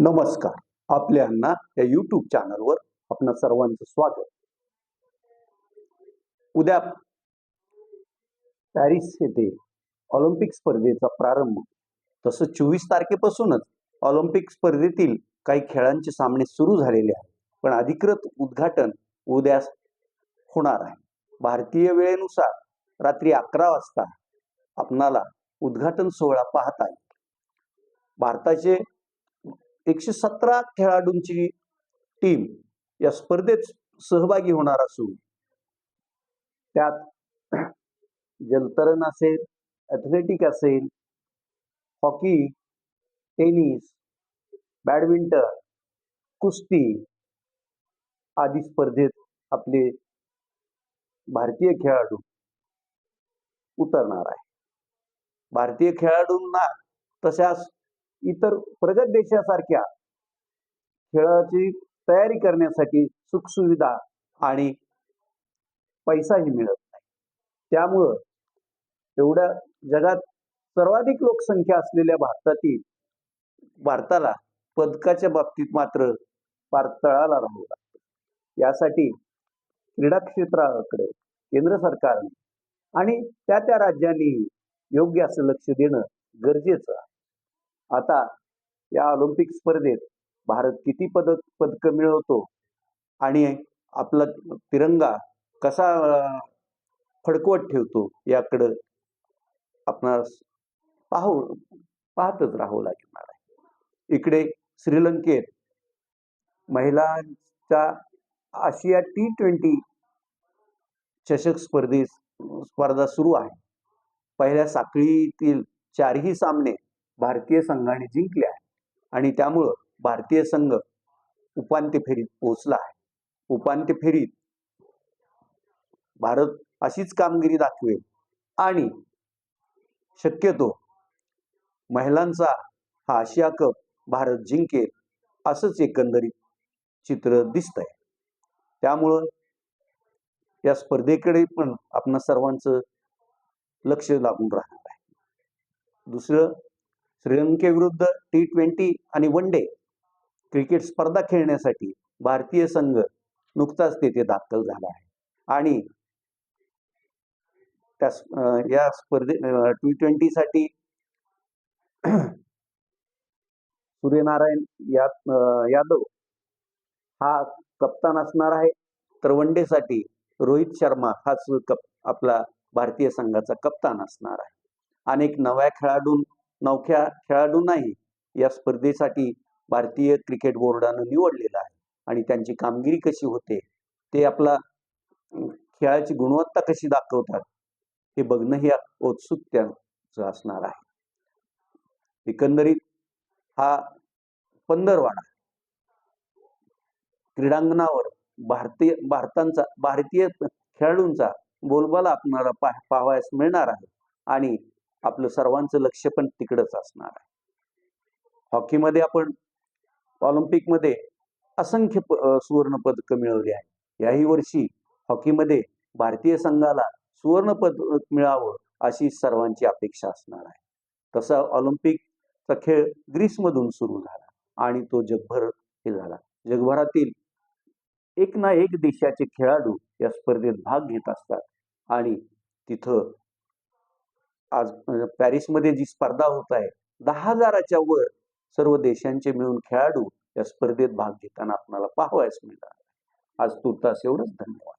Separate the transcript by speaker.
Speaker 1: नमस्कार. आपल्यांना या युट्यूब चॅनलवर आपण सर्वांचं स्वागत. उद्या पॅरिस येथे ऑलिम्पिक स्पर्धेचा प्रारंभ. तसं चोवीस तारखेपासूनच ऑलिम्पिक स्पर्धेतील काही खेळांचे सामने सुरू झालेले आहेत. पण अधिकृत उद्घाटन उद्या होणार आहे. भारतीय वेळेनुसार रात्री अकरा वाजता आपणाला उद्घाटन सोहळा पाहता येईल. भारताचे एकशे सतरा खेळाडूंची टीम या स्पर्धेत सहभागी होणार असून त्यात जलतरण असेल ॲथलेटिक असेल हॉकी टेनिस बॅडमिंटन कुस्ती आदी स्पर्धेत आपले भारतीय खेळाडू उतरणार आहे भारतीय खेळाडूंना तशाच इतर प्रगत देशासारख्या खेळाची तयारी करण्यासाठी सुखसुविधा आणि पैसाही मिळत नाही. त्यामुळं एवढ्या जगात सर्वाधिक लोकसंख्या असलेल्या भारतातील भारताला पदकाच्या बाबतीत मात्र पारतळाला राहावं लागतं. यासाठी क्रीडा क्षेत्राकडे केंद्र सरकारने आणि त्या त्या राज्यांनीही योग्य असं लक्ष देणं गरजेचं आहे. आता या ऑलिम्पिक स्पर्धेत भारत किती पदक पदकं मिळवतो आणि आपला तिरंगा कसा फडकवत ठेवतो याकडं आपणास पाहू पाहतच राहावं लागणार आहे इकडे श्रीलंकेत महिलांच्या आशिया टी ट्वेंटी चषक स्पर्धेत स्पर्धा सुरू आहे. पहिल्या साखळीतील चारही सामने भारतीय संघाने जिंकले आहे. आणि त्यामुळं भारतीय संघ उपांत्य फेरीत पोहोचला आहे. उपांत्य फेरीत भारत अशीच कामगिरी दाखवेल आणि शक्यतो महिलांचा हा आशिया कप भारत जिंकेल असंच एकंदरीत चित्र दिसतंय. त्यामुळं या स्पर्धेकडे पण आपण सर्वांचं लक्ष लागून राहणार आहे. दुसरं श्रीलंकेविरुद्ध टी ट्वेंटी आणि वन डे क्रिकेट स्पर्धा खेळण्यासाठी भारतीय संघ नुकताच तेथे दाखल झाला आहे. आणि त्या या स्पर्धे टी ट्वेंटीसाठी सूर्यनारायण या यादव हा कप्तान असणार आहे. तर वनसाठी रोहित शर्मा हाच कप आपला भारतीय संघाचा कप्तान असणार आहे. अनेक नव्या खेळाडूं नवख्या खेळाडूंनाही या स्पर्धेसाठी भारतीय क्रिकेट बोर्डानं निवडलेलं आहे. आणि त्यांची कामगिरी कशी होते ते आपला खेळाची गुणवत्ता कशी दाखवतात हे बघणं हे औत्सुक्याचं असणार आहे. एकंदरीत हा पंधरवाडा क्रीडांगणावर भारतीय भारतांचा भारतीय खेळाडूंचा बोलबाला आपणाला पाहावयास मिळणार आहे. आणि आपलं सर्वांचं लक्ष पण तिकडंच असणार आहे. हॉकीमध्ये आपण ऑलिम्पिकमध्ये असंख्य प सुवर्ण पदकं मिळवली आहे याही वर्षी हॉकीमध्ये भारतीय संघाला सुवर्ण पदक मिळावं अशी सर्वांची अपेक्षा असणार आहे. तसा ऑलिम्पिकचा खेळ ग्रीसमधून सुरू झाला आणि तो जगभर हे झाला. जगभरातील एक ना एक देशाचे खेळाडू या स्पर्धेत भाग घेत असतात आणि तिथं आज पॅरिसमध्ये जी स्पर्धा होत आहे दहा हजाराच्या वर सर्व देशांचे मिळून खेळाडू या स्पर्धेत भाग घेताना आपल्याला पाहावयास मिळणार. आज तुर्तास एवढंच धन्यवाद.